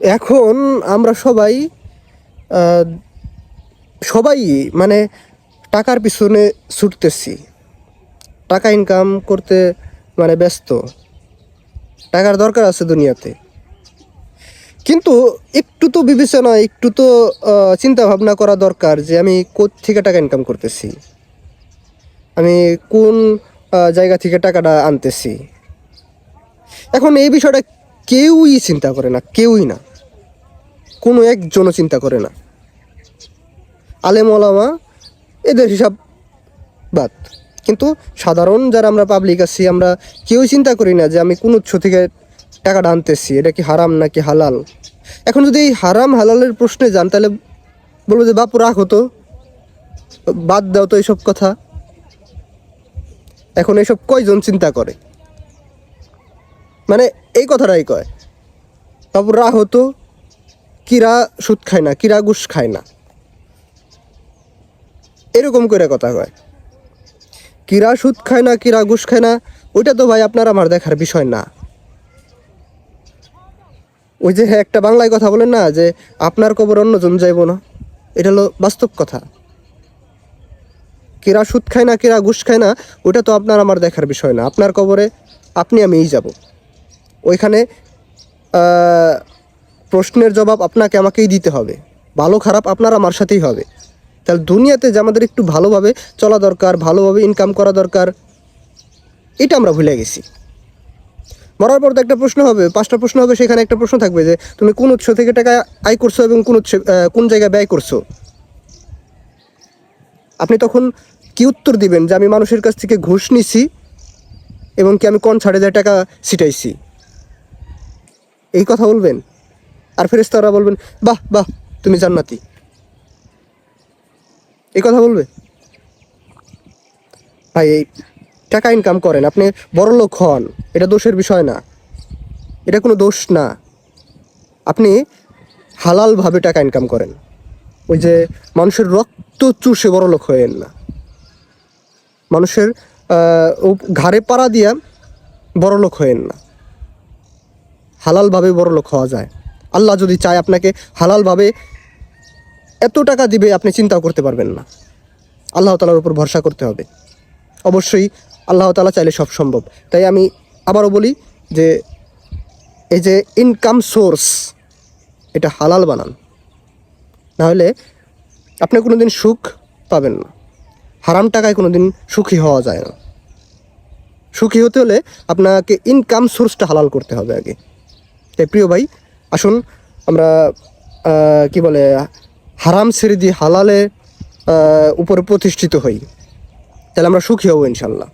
এখন আমরা সবাই সবাই মানে টাকার পিছনে ছুটতেছি। টাকা ইনকাম করতে মানে ব্যস্ত। টাকার দরকার আছে দুনিয়াতে। কিন্তু একটু তো বিবেচনা, একটু তো চিন্তা ভাবনা করা দরকার যে আমি থেকে টাকা ইনকাম করতেছি। আমি কোন জায়গা থেকে টাকাটা আনতেছি। এখন এই বিষয়টা কেউই চিন্তা করে না, কেউই না। কোনো একজনও চিন্তা করে না। আলেম ওলামা, এদের হিসাব বাদ। কিন্তু সাধারণ যারা আমরা পাবলিক আছি, আমরা কেউই চিন্তা করি না যে আমি কোন উৎস থেকে টাকাটা আনতেছি, এটা কি হারাম নাকি হালাল? এখন যদি এই হারাম হালালের প্রশ্নে যান, তাহলে বলব যে বাপু রাখো তো বাদ দাও তো এইসব কথা। এখন এসব কয়জন চিন্তা করে? মানে এই কথাটাই কয়। বাপু রা হতো, কিরা সুদ খায় না, কিরা ঘুষ খায় না। এরকম করে কথা কয়। কিরা সুদ খায় না, কিরা ঘুষ খায় না, ওইটা তো ভাই আপনার আমার দেখার বিষয় না। ওই যে একটা বাংলায় কথা বলেন না, যে আপনার কবর অন্যজন যাইব না। এটা হলো বাস্তব কথা। কিরা সুদ খায় না, কিরা ঘুষ খায় না ওটা তো আপনার আমার দেখার বিষয় না। আপনার কবরে আপনি আমিই যাব। ওইখানে প্রশ্নের জবাব আপনাকে আমাকেই দিতে হবে। ভালো খারাপ আপনার আমার সাথেই হবে। তাহলে দুনিয়াতে যে আমাদের একটু ভালোভাবে চলা দরকার, ভালোভাবে ইনকাম করা দরকার, এটা আমরা ভুলে গেছি। মরার পর তো একটা প্রশ্ন হবে, পাঁচটা প্রশ্ন হবে, সেখানে একটা প্রশ্ন থাকবে যে, তুমি কোন উৎস থেকে টাকা আয় করছ এবং কোন উৎস কোন জায়গায় ব্যয় করছ? আপনি তখন কি উত্তর দিবেন যে, আমি মানুষের কাছ থেকে ঘুষ নিছি এবং কি আমি কোন ছাড়ে যায় টাকা ছিটাইছি? এই কথা বলবেন? আর ফেরেস্তারা বলবেন, বাহ বাহ, তুমি জান্নাতি। এই কথা বলবে? ভাই, এই টাকা ইনকাম করেন, আপনি বড় লোক হন, এটা দোষের বিষয় না। এটা কোনো দোষ না। আপনি হালালভাবে টাকা ইনকাম করেন। ওই যে মানুষের রক্ত চুষে বড় লোক হয়েন না। মানুষের ঘাড়ে পাড়া দিয়া বড় লোক হয়েন না। হালালভাবে বড় লোক হওয়া যায়। আল্লাহ যদি চায় আপনাকে হালালভাবে এত টাকা দিবে, আপনি চিন্তাও করতে পারবেন না। আল্লাহ তালার উপর ভরসা করতে হবে। অবশ্যই আল্লাহ তালা চাইলে সব সম্ভব। তাই আমি আবারও বলি যে, এই যে ইনকাম সোর্স এটা হালাল বানান। নাহলে আপনি কোনো দিন সুখ পাবেন না। হারাম টাকায় কোনো দিন সুখী হওয়া যায় না। সুখী হতে হলে আপনাকে ইনকাম সোর্সটা হালাল করতে হবে আগে। তাই প্রিয় ভাই, আসুন আমরা কি বলে, হারাম ছেড়ে দিয়ে হালালে উপরে প্রতিষ্ঠিত হই। তাহলে আমরা সুখী হব ইনশাল্লাহ।